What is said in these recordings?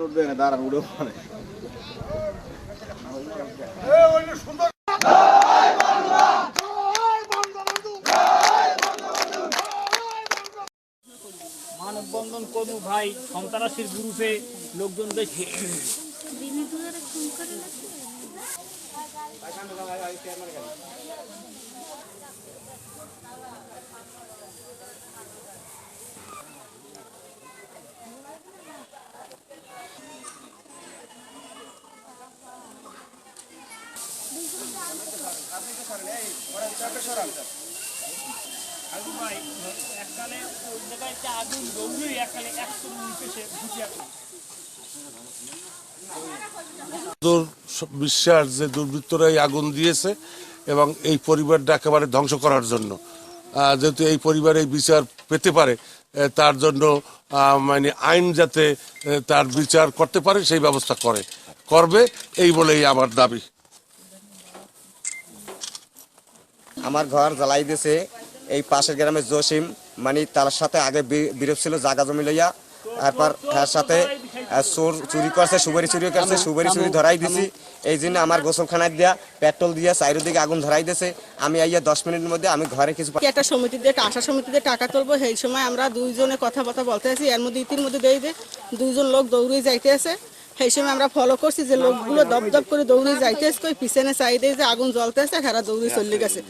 উঠবে না দাঁড়ান মানে মানববন্ধন কর্মী ভাই সন্ত্রাসীর গ্রুপে লোকজন দেখে। আগুন বিশ্বাস যে দুর্বৃত্তরা এই আগুন দিয়েছে এবং এই পরিবারটা একেবারে ধ্বংস করার জন্য। যেহেতু এই পরিবার এই বিচার পেতে পারে তার জন্য মানে আইন যাতে তার বিচার করতে পারে, সেই ব্যবস্থা করে, করবে, এই বলেই আমার দাবি। আমার ঘর জ্বালাই দিয়েছে। এই পাশের গ্রামের জসিম মানে তার সাথে আগে বিরোধ ছিল, জাগা জমি লইয়া। তারপর তার সাথে চোর চুরি করছে সুবারি চুরি করছে সুবারি চুরি ধরাই দিছি। এই জন্য আমার গোসলখানায় দিয়া পেট্রোল দিয়া চারিদিকে আগুন ধরাই দিয়েছে। আমি আইয়া দশ মিনিটের মধ্যে আমি ঘরে কিছু একটা সমিতি দিয়ে আশা সমিতিতে টাকা তুলবো। সেই সময় আমরা দুইজনে কথাবার্তা বলতে আছি। এর মধ্যে ইতির মধ্যে দেই যে, দুইজন লোক দৌড়ে যাইতে আছে। সেই সময় আমরা ফলো করছি যে লোকগুলো দপ দপ করে দৌড়ে যাইতে আছে কই পিছনে চাই যে আগুন জ্বলতেছে খারা দৌড়ে চলে গেছে।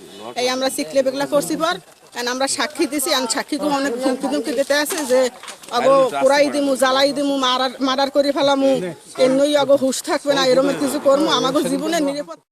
এই আমরা শিখলে বেগলা করছি পর আমরা সাক্ষী দিছি আর সাক্ষীকে অনেক ধুমকি ধুমকি দিতে আছে যে আগো পুরাই দিমু, জ্বালাই দিমু, মারার, মার্ডার করে ফেলামু, এমনই আগো হুশ থাকবে না, এরকম কিছু করব আমাকে জীবনে নিরাপদ